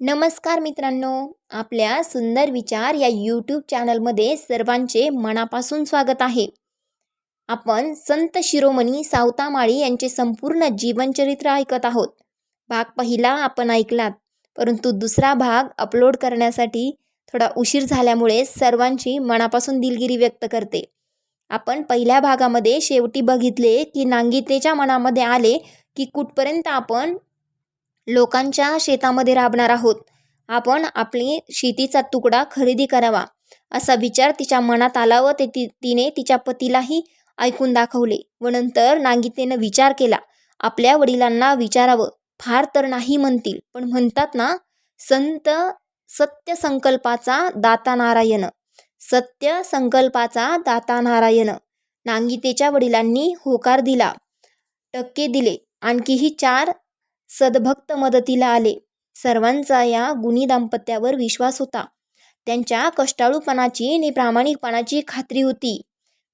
नमस्कार मित्रांनो आपल्या सुंदर विचार या यूट्यूब चॅनलमध्ये सर्वांचे मनापासून स्वागत आहे. आपण संत शिरोमणी सावतामाळी यांचे संपूर्ण जीवनचरित्र ऐकत आहोत. भाग पहिला आपण ऐकलात परंतु दुसरा भाग अपलोड करण्यासाठी थोडा उशीर झाल्यामुळे सर्वांची मनापासून दिलगिरी व्यक्त करते. आपण पहिल्या भागामध्ये शेवटी बघितले की नांगितेच्या मनामध्ये आले की कुठपर्यंत आपण लोकांच्या शेतामध्ये राबणार आहोत. आपण आपली शेतीचा तुकडा खरेदी करावा असा विचार तिच्या मनात आला व ते ती तिने तिच्या पतीलाही ऐकून दाखवले व नंतर नांगितेनं विचार केला. आपल्या वडिलांना विचारावं. फार तर नाही म्हणतील पण म्हणतात ना संत सत्य संकल्पाचा दाता नारायण. सत्य संकल्पाचा दाता नारायण. नांगितेच्या वडिलांनी होकार दिला टक्के दिले. आणखीही चार सद्भक्त मदतीला आले. सर्वांचा या गुणी दाम्पत्यावर विश्वास होता. त्यांच्या कष्टाळूपणाची आणि प्रामाणिकपणाची खात्री होती.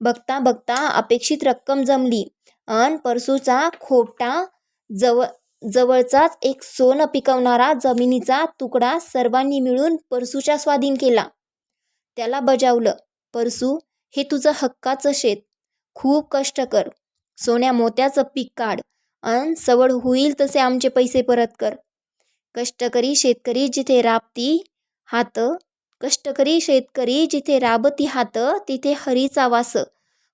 बघता बघता अपेक्षित रक्कम जमली. अन परसूचा खोटा जव जवळचाच एक सोनं पिकवणारा जमिनीचा तुकडा सर्वांनी मिळून परसूच्या स्वाधीन केला. त्याला बजावलं परसू हे तुझं हक्काचं शेत. खूप कष्ट कर. सोन्या मोत्याचं पीक काढ. अन सवड होईल तसे आमचे पैसे परत कर. कष्टकरी शेतकरी जिथे राबती हात कष्टकरी शेतकरी जिथे राबती हात तिथे हरीचा वास.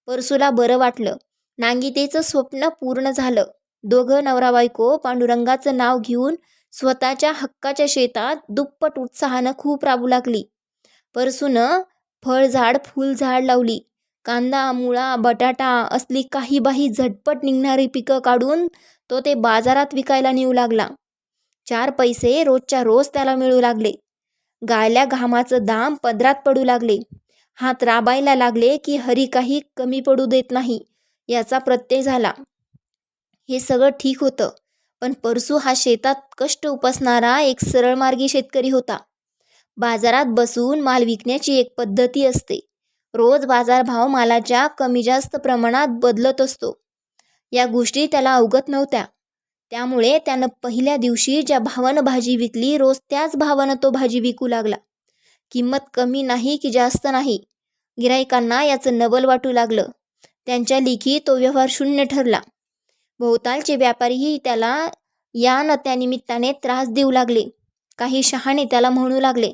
परसूला बरं वाटलं. नांगितेचं स्वप्न पूर्ण झालं. दोघं नवरा बायको पांडुरंगाचं नाव घेऊन स्वतःच्या हक्काच्या शेतात दुप्पट उत्साहानं खूप राबू लागली. परसूनं फळझाड फुलझाड लावली. कांदा मुळा बटाटा असली काही बाही झटपट निघणारी पिकं काढून तो ते बाजारात विकायला नेऊ लागला. चार पैसे रोजच्या रोज त्याला मिळू लागले. गायल्या घामाचं दाम पदरात पडू लागले. हात राबायला लागले की हरी काही कमी पडू देत नाही याचा प्रत्यय झाला. हे सगळं ठीक होतं पण परसू हा शेतात कष्ट उपसणारा एक सरळमार्गी शेतकरी होता. बाजारात बसून माल विकण्याची एक पद्धती असते. रोज बाजारभाव मालाच्या कमी जास्त प्रमाणात बदलत असतो. या गोष्टी त्याला अवगत नव्हत्या. त्यामुळे त्यानं पहिल्या दिवशी ज्या भावानं भाजी विकली रोज त्याच भावानं तो भाजी विकू लागला. किंमत कमी नाही की जास्त नाही गिरायकांना याचं नवल वाटू लागलं. त्यांच्या लेखी तो व्यवहार शून्य ठरला. भोवतालचे व्यापारीही त्याला या न त्यानिमित्ताने त्रास देऊ लागले. काही शहाणे त्याला म्हणू लागले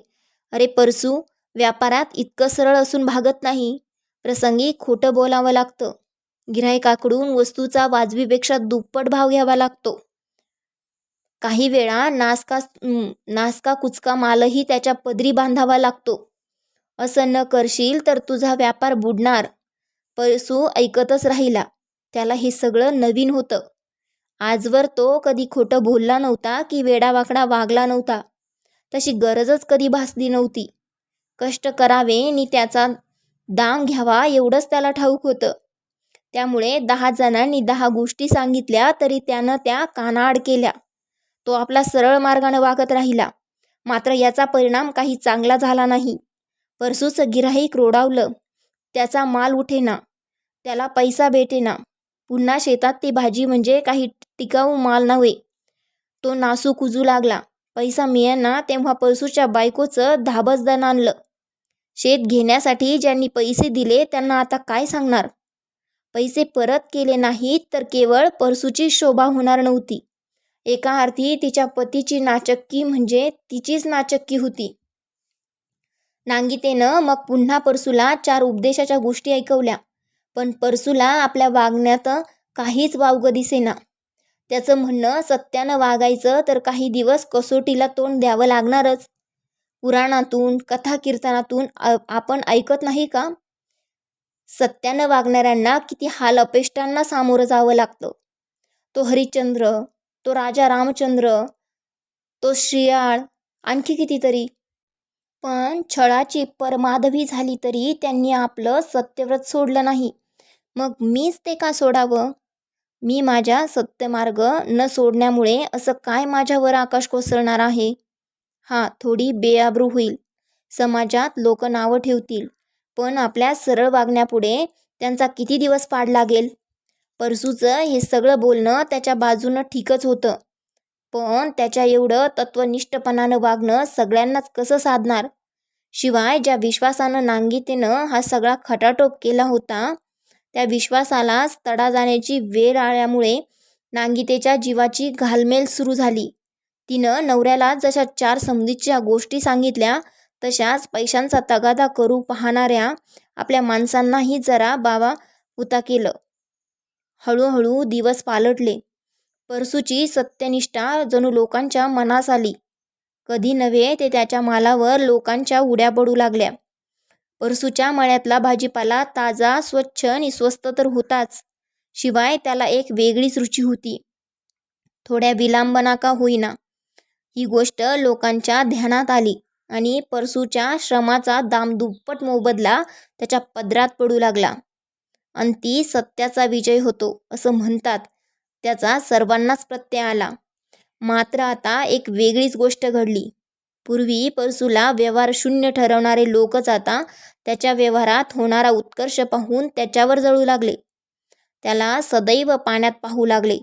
अरे परसू व्यापारात इतकं सरळ असून भागत नाही. प्रसंगी खोटं बोलावं लागतं. गिरायकाकडून वस्तूचा वाजवीपेक्षा दुप्पट भाव घ्यावा लागतो. काही वेळा नासका नासका कुचका मालही त्याच्या पदरी बांधावा लागतो. असं न करशील तर तुझा व्यापार बुडणार. परसू ऐकतच राहिला. त्याला हे सगळं नवीन होतं. आजवर तो कधी खोटं बोलला नव्हता की वेडावाकडा वागला नव्हता. तशी गरजच कधी भासली नव्हती. कष्ट करावे आणि त्याचा दाम घ्यावा एवढंच त्याला ठाऊक होतं. त्यामुळे दहा जणांनी दहा गोष्टी सांगितल्या तरी त्यानं त्या कानाआड केल्या. तो आपला सरळ मार्गानं वागत राहिला. मात्र याचा परिणाम काही चांगला झाला नाही. परसूचं गिराहीक रोडावलं. त्याचा माल उठेना. त्याला पैसा भेटेना. पुन्हा शेतात ती भाजी म्हणजे काही टिकाऊ माल नव्हे. तो नासू कुजू लागला. पैसा मिळेना तेव्हा परसूच्या बायकोचं धाबसदान आणलं. शेत घेण्यासाठी ज्यांनी पैसे दिले त्यांना आता काय सांगणार? पैसे परत केले नाहीत तर केवळ परसूची शोभा होणार नव्हती. एका अर्थी तिच्या पतीची नाचक्की म्हणजे तिचीच नाचक्की होती. नांगितेनं मग पुन्हा परसूला चार उपदेशाच्या गोष्टी ऐकवल्या. पण परसूला आपल्या वागण्यात काहीच वावगं दिसेना. त्याचं म्हणणं सत्यानं वागायचं तर काही दिवस कसोटीला तोंड द्यावं लागणारच. पुराणातून कथा कीर्तनातून आपण ऐकत नाही का? सत्यानं वागणाऱ्यांना किती हाल अपेष्टांना सामोरं जावं लागतं. तो हरिश्चंद्र तो राजा रामचंद्र तो श्रियाळ आणखी कितीतरी. पण छळाची परमाधवी झाली तरी त्यांनी आपलं सत्यव्रत सोडलं नाही. मग मीच ते का सोडावं? मी माझ्या सत्यमार्ग न सोडण्यामुळे असं काय माझ्यावर आकाश कोसळणार आहे? हा थोडी बेआबरू होईल. समाजात लोक नावं ठेवतील पण आपल्या सरळ वागण्यापुढे त्यांचा किती दिवस पाड लागेल? परसूचं हे सगळं बोलणं त्याच्या बाजूनं ठीकच होतं. पण त्याच्या एवढं तत्वनिष्ठपणानं वागणं सगळ्यांनाच कसं साधणार? शिवाय ज्या विश्वासानं नांगितेनं हा सगळा खटाटोप केला होता त्या विश्वासालाच तडा जाण्याची वेळ आल्यामुळे नांगितेच्या जीवाची घालमेल सुरू झाली. तिनं नवऱ्याला जशा चार समजुतीच्या गोष्टी सांगितल्या तशाच पैशांचा तगादा करू पाहणाऱ्या आपल्या माणसांनाही जरा बाबा उता केलं. हळूहळू दिवस पालटले. परसूची सत्यनिष्ठा जणू लोकांच्या मनास आली. कधी नव्हे ते त्याच्या मालावर लोकांच्या उड्या पडू लागल्या. परसूच्या मळ्यातला भाजीपाला ताजा स्वच्छ आणि स्वस्त तर होताच. शिवाय त्याला एक वेगळीच रुची होती. थोड्या विलांबना का होईना. ही गोष्ट लोकांच्या ध्यानात आली आणि परसूच्या श्रमाचा दामदुप्पट मोबदला त्याच्या पदरात पडू लागला. आणि ती सत्याचा विजय होतो असं म्हणतात. त्याचा सर्वांनाच प्रत्यय आला. मात्र आता एक वेगळीच गोष्ट घडली. पूर्वी परसूला व्यवहार शून्य ठरवणारे लोकच आता त्याच्या व्यवहारात होणारा उत्कर्ष पाहून त्याच्यावर जळू लागले. त्याला सदैव पाण्यात पाहू लागले.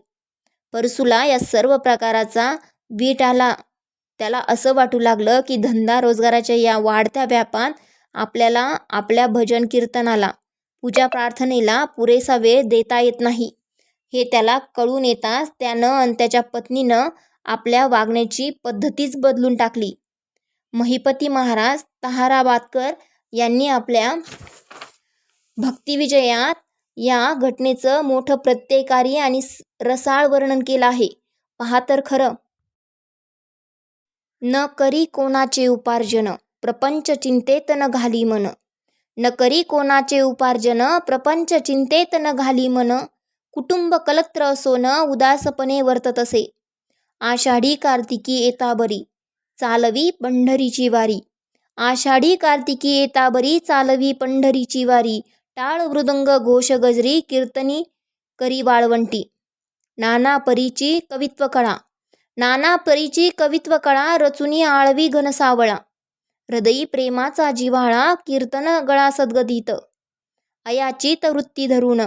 परसूला या सर्व प्रकाराचा वीट आला. त्याला असं वाटू लागलं की धंदा रोजगाराच्या या वाढत्या व्यापात आपल्याला आपल्या भजन कीर्तनाला पूजा प्रार्थनेला पुरेसा वेळ देता येत नाही. हे त्याला कळून येताच त्यानं आणि त्याच्या पत्नीनं आपल्या वागण्याची पद्धतीच बदलून टाकली. महिपती महाराज तहाराबादकर यांनी आपल्या भक्तिविजयात या घटनेचं मोठं प्रत्ययकारी आणि रसाळ वर्णन केलं आहे. पहा तर खरं. न करी कोणाचे उपार्जन प्रपंच चिंतेत न घाली मन. न करी कोणाचे उपार्जन प्रपंच चिंतेत न घाली मन. कुटुंब कलत्र असो न उदासपणे वर्तत असे. आषाढी कार्तिकी येताबरी चालवी पंढरीची वारी. आषाढी कार्तिकी येताबरी चालवी पंढरीची वारी. टाळ मृदंग घोष गजरी कीर्तनी करी वाळवंटी. नाना परीची कवित्व कळा नाना परीची कवित्व कळा रचुनी आळवी घनसावळा. हृदयी प्रेमाचा जिव्हाळा कीर्तन गळा सद्गदित अयाचित वृत्ती धरून.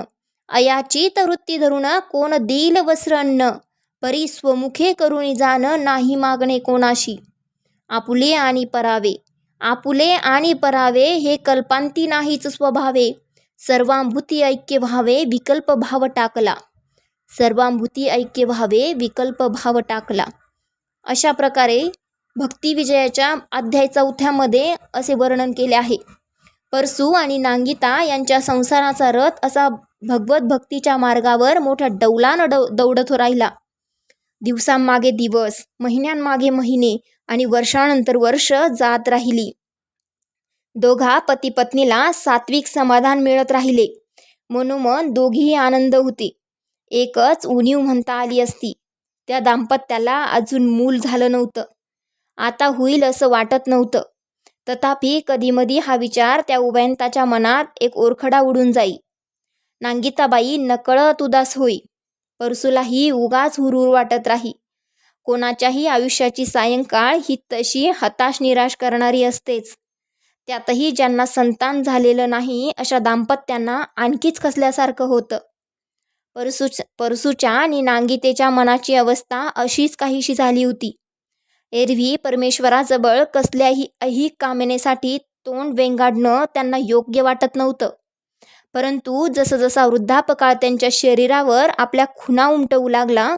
अयाचित वृत्ती धरून कोण देईल वस्त्र अन्न. परी स्वमुखे करुणी जाण नाही मागणे कोणाशी. आपुले आणि परावे. आपुले आणि परावे हे कल्पांती नाहीच स्वभावे. सर्वांभूती ऐक्य व्हावे विकल्प भाव टाकला. सर्वांभूती ऐक्य व्हावे विकल्प भाव टाकला. अशा प्रकारे भक्तिविजयाच्या अध्याय चौथ्यामध्ये असे वर्णन केले आहे. परसू आणि नांगिता यांच्या संसाराचा रथ असा भगवत भक्तीच्या मार्गावर मोठ्या डौलानं डौ दौडत राहिला. दिवसांमागे दिवस महिन्यांमागे महिने आणि वर्षानंतर वर्ष जात राहिली. दोघा पती पत्नीला सात्विक समाधान मिळत राहिले. मनोमन दोघीही आनंद होते. एकच उणीव म्हणता आली असती. त्या दाम्पत्याला अजून मूल झालं नव्हतं. आता होईल असं वाटत नव्हतं. तथापि कधीमधी हा विचार त्या उभयंताच्या मनात एक ओरखडा उडून जाई. नांगिताबाई नकळत उदास होई. परसूलाही उगाच हुरहुर वाटत राही. कोणाच्याही आयुष्याची सायंकाळ ही तशी हताश निराश करणारी असतेच. त्यातही ज्यांना संतान झालेलं नाही अशा दाम्पत्यांना आणखीच कसल्यासारखं होतं. परसू परसूच्या आणि नांगितेच्या मनाची अवस्था अशीच काहीशी झाली होती. एरवी परमेश्वराजवळ कसल्याही अहिक कामनेसाठी तोंड वेंगाडणं त्यांना योग्य वाटत नव्हतं. परंतु जसं जसा वृद्धापकाळ त्यांच्या शरीरावर आपल्या खुणा उमटवू लागला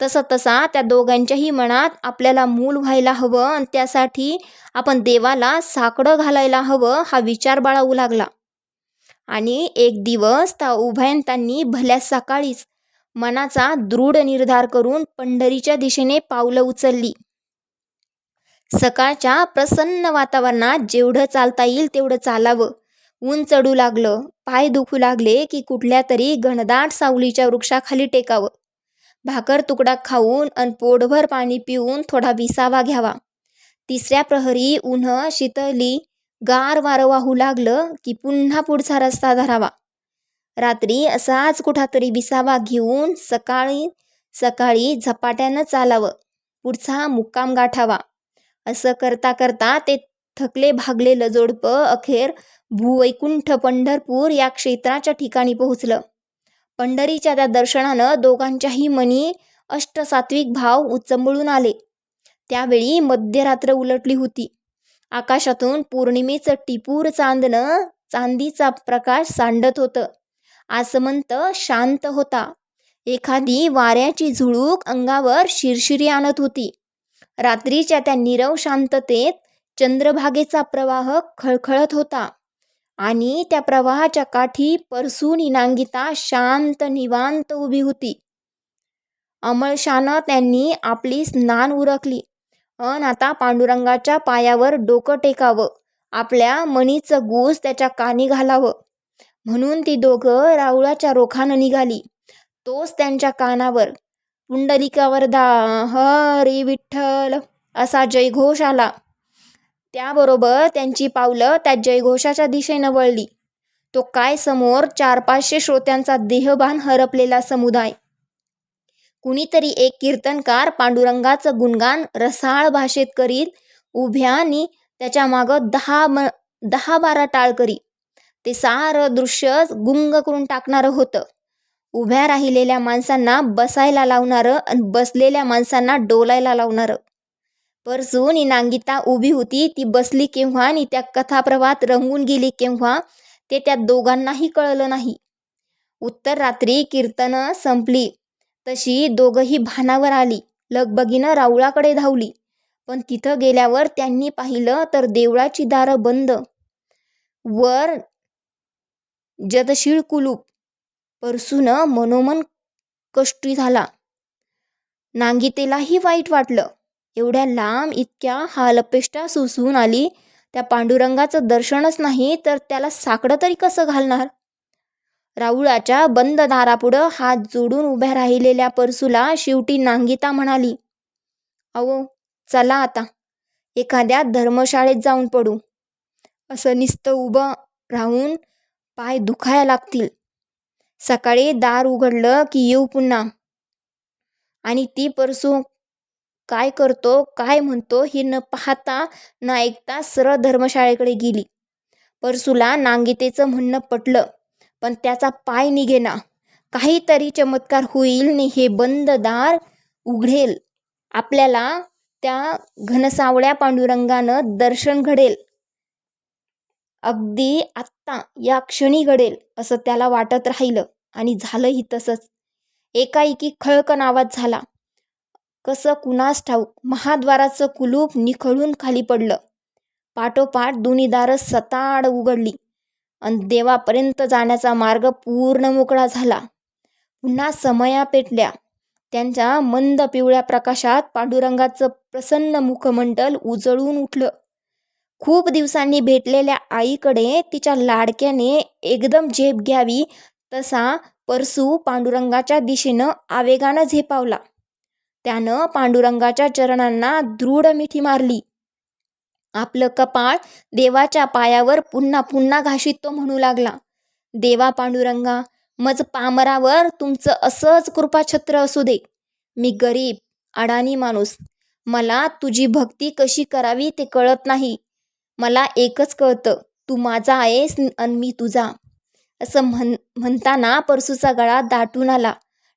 तसा तसा त्या दोघांच्याही मनात आपल्याला मूल व्हायला हवं आणि त्यासाठी आपण देवाला साकडं घालायला हवं हा विचार बाळावू लागला. आणि एक दिवस त्या उभयंतांनी भल्या सकाळीच मनाचा दृढ निर्धार करून पंढरीच्या दिशेने पावलं उचलली. सकाळच्या प्रसन्न वातावरणात जेवढं चालता येईल तेवढं चालावं. ऊन चढू लागलं पाय दुखू लागले की कुठल्या तरी घनदाट सावलीच्या वृक्षाखाली टेकावं. भाकर तुकडा खाऊन अन पोटभर पाणी पिऊन थोडा विसावा घ्यावा. तिसऱ्या प्रहरी उन्ह शीतली गार वारं वाहू लागलं की पुन्हा पुढचा रस्ता धरावा. रात्री असाच कुठातरी विसावा घेऊन सकाळी सकाळी झपाट्यानं चालावं. पुढचा मुक्काम गाठावा. असं करता करता ते थकले भागलेलं जोडपं अखेर भूवैकुंठ पंढरपूर या क्षेत्राच्या ठिकाणी पोहोचलं. पंढरीच्या त्या दर्शनानं दोघांच्याही मनी अष्टसात्विक भाव उचंबळून आले. त्यावेळी मध्यरात्र उलटली होती. आकाशातून पौर्णिमेचं टिपूर चांदणं चांदीचा प्रकाश सांडत होतं. आसमंत शांत होता. एखादी वाऱ्याची झुळूक अंगावर शिरशिरी आणत होती. रात्रीच्या त्या नीरव शांततेत चंद्रभागेचा प्रवाह खळखळत होता. आणि त्या प्रवाहाच्या काठी परसून इनांगिता शांत निवांत उभी होती. अमळशानं त्यांनी आपली स्नान उरकली. अन आता पांडुरंगाच्या पायावर डोकं टेकावं. आपल्या मणीचं गूस त्याच्या कानी घालावं. म्हणून ती दोघं राऊळाच्या रोखानं निघाली. तोच त्यांच्या कानावर. पुंडलिकावरदा हरी विठ्ठल असा जयघोष आला. त्याबरोबर त्यांची पावलं त्या जयघोषाच्या दिशेनं वळली. तो काय समोर चार पाचशे श्रोत्यांचा देहभान हरपलेला समुदाय. कुणीतरी एक कीर्तनकार पांडुरंगाचं गुणगान रसाळ भाषेत करीत उभ्यानी त्याच्या मागं दहा म दहा बारा टाळ करी. ते सारं दृश्य गुंग करून टाकणारं होतं. उभ्या राहिलेल्या माणसांना बसायला लावणारं आणि बसलेल्या माणसांना डोलायला लावणारं. परसून नांगिता उभी होती ती बसली केव्हा आणि त्या कथाप्रवाहात रंगून गेली केव्हा ते त्या दोघांनाही कळलं नाही. उत्तर रात्री कीर्तनं संपली. तशी दोघंही भानावर आली. लगबगीनं राऊळाकडे धावली. पण तिथं गेल्यावर त्यांनी पाहिलं तर देवळाची दारं बंद. वर जतशीळ कुलूप. परसून मनोमन कष्टी झाला. नांगितेलाही वाईट वाटलं. एवढ्या लांब इतक्या हालपेष्टा सुसून आली. त्या पांडुरंगाचं दर्शनच नाही तर त्याला साकडं तरी कसं घालणार? राऊळाच्या बंद दारापुढं हात जोडून उभ्या राहिलेल्या परसूला शेवटी नांगिता म्हणाली अहो चला आता. एखाद्या धर्मशाळेत जाऊन पडू. असं निस्त उभं राहून पाय दुखाया लागतील. सकाळी दार उघडलं की येऊ पुन्हा. आणि ती परसू काय करतो काय म्हणतो हे न पाहता न ऐकता सरळ धर्मशाळेकडे गेली. परसूला नांगितेचं म्हणणं पटलं पण त्याचा पाय निघेना. काहीतरी चमत्कार होईल नि हे बंद दार उघडेल. आपल्याला त्या घनसावळ्या पांडुरंगानं दर्शन घडेल. अगदी आत्ता या क्षणी घडेल असं त्याला वाटत राहिलं. आणि झालंही तसंच. एकाएकी खळकन आवाज झाला. कसं कुणास ठाऊक महाद्वाराचं कुलूप निखळून खाली पडलं. पाठोपाठ दोन्ही दारं सताड उघडली आणि देवापर्यंत जाण्याचा मार्ग पूर्ण मोकळा झाला. पुन्हा समया पेटल्या. त्यांच्या मंद पिवळ्या प्रकाशात पांडुरंगाचं प्रसन्न मुखमंडल उजळून उठलं. खूप दिवसांनी भेटलेल्या आईकडे तिच्या लाडक्याने एकदम झेप घ्यावी तसा परसू पांडुरंगाच्या दिशेनं आवेगानं झेपावला. त्यानं पांडुरंगाच्या चरणांना दृढ मिठी मारली. आपलं कपाळ देवाच्या पायावर पुन्हा पुन्हा घाशीत तो म्हणू लागला देवा पांडुरंगा मज पामरावर तुमचं असंच कृपाछत्र असू दे. मी गरीब अडाणी माणूस. मला तुझी भक्ती कशी करावी ते कळत नाही. मला एकच कळतं तू माझा आहेस आणि मी तुझा. असं म्हण म्हणताना परसूचा गळा दाटून आला.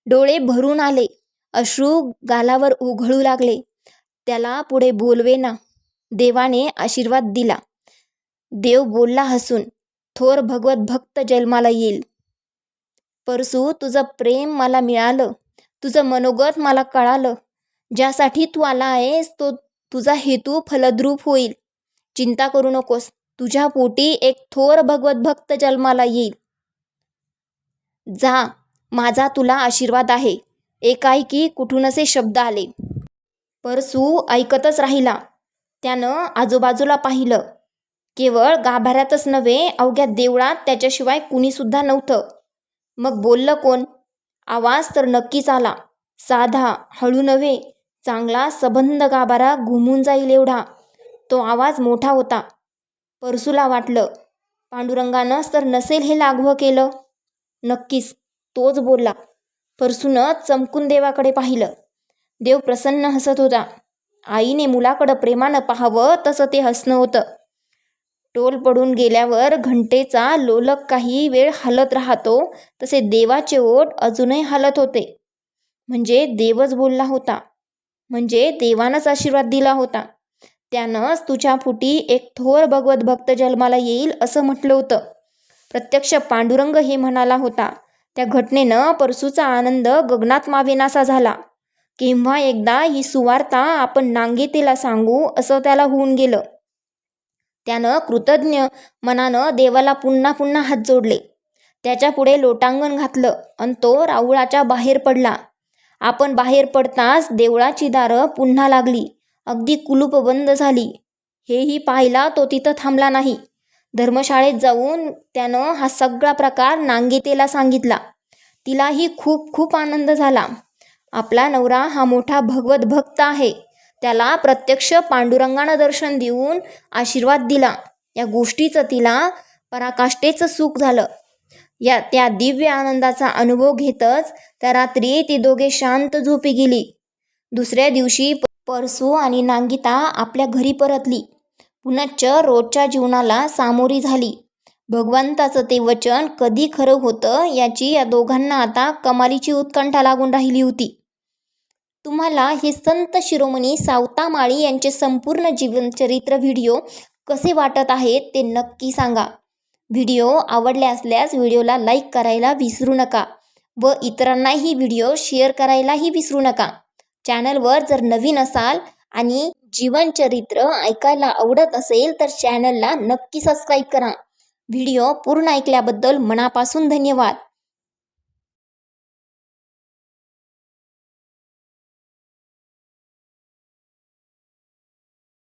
डोळे भरून आले. अश्रू गालावर उघळू लागले. त्याला पुढे बोलवेना देवाने आशीर्वाद दिला. देव बोलला हसून थोर भगवत भक्त जन्माला येईल. परसू तुझं प्रेम मला मिळालं. तुझं मनोगत मला कळालं. ज्यासाठी तू आला आहेस तो तुझा हेतू फलद्रूप होईल. चिंता करू नकोस. तुझ्या पोटी एक थोर भगवत भक्त जन्माला येईल. जा. माझा तुला आशीर्वाद आहे. एकाएकी कुठून असे शब्द आले. परसू ऐकतच राहिला. त्यानं आजूबाजूला पाहिलं. केवळ गाभाऱ्यातच नव्हे अवघ्या देवळात त्याच्याशिवाय कुणीसुद्धा नव्हतं. मग बोललं कोण? आवाज तर नक्कीच आला. साधा हळू नव्हे चांगला सबंध गाभारा घुमून जाईल एवढा. तो आवाज मोठा होता. परसूला वाटलं. पांडुरंगानंच तर नसेल हे लागवं केलं. नक्कीच तोच बोलला. परसून चमकून देवाकडे पाहिलं. देव प्रसन्न हसत होता. आईने मुलाकडं प्रेमानं पाहावं तसं ते हसणं होतं. टोल पडून गेल्यावर घंटेचा लोलक काही वेळ हलत राहतो तसे देवाचे ओठ अजूनही हलत होते. म्हणजे देवच बोलला होता. म्हणजे देवानंच आशीर्वाद दिला होता. त्यानंच तुझ्या फुटी एक थोर भगवत भक्त जन्माला येईल असं म्हटलं होतं. प्रत्यक्ष पांडुरंग हे म्हणाला होता. त्या घटनेनं परसूचा आनंद गगनात मावेनासा झाला. केव्हा एकदा ही सुवार्ता आपण नांगेतेला सांगू असं त्याला होऊन गेलं. त्यानं कृतज्ञ मनानं देवाला पुन्हा पुन्हा हात जोडले. त्याच्या पुढे लोटांगण घातलं आणि तो राऊळाच्या बाहेर पडला. आपण बाहेर पडताच देवळाची दारं पुन्हा लागली. अगदी कुलूप बंद झाली. हेही पाहायला तो तिथं थांबला नाही. धर्मशाळेत जाऊन त्यानं हा सगळा प्रकार नांगीतेला सांगितला. तिलाही खूप खूप आनंद झाला. आपला नवरा हा मोठा भगवत भक्त आहे. त्याला प्रत्यक्ष पांडुरंगानं दर्शन देऊन आशीर्वाद दिला. या गोष्टीचं तिला पराकाष्ठेचं सुख झालं. या त्या दिव्य आनंदाचा अनुभव घेतच त्या रात्री ती दोघे शांत झोपी गेली. दुसऱ्या दिवशी परसू आणि नांगिता आपल्या घरी परतली. पुनच्च रोजच्या जीवनाला सामोरी झाली. भगवंताचं ते वचन कधी खरं होतं याची या दोघांना आता कमालीची उत्कंठा लागून राहिली होती. तुम्हाला हे संत शिरोमणी सावतामाळी यांचे संपूर्ण जीवनचरित्र व्हिडिओ कसे वाटत आहेत ते नक्की सांगा. व्हिडिओ आवडले असल्यास व्हिडिओला लाईक करायला विसरू नका व इतरांनाही व्हिडिओ शेअर करायलाही विसरू नका. चॅनलवर जर नवीन असाल आणि जीवनचरित्र ऐकायला आवडत असेल तर चॅनलला नक्की सबस्क्राईब करा. व्हिडिओ पूर्ण ऐकल्याबद्दल मनापासून धन्यवाद.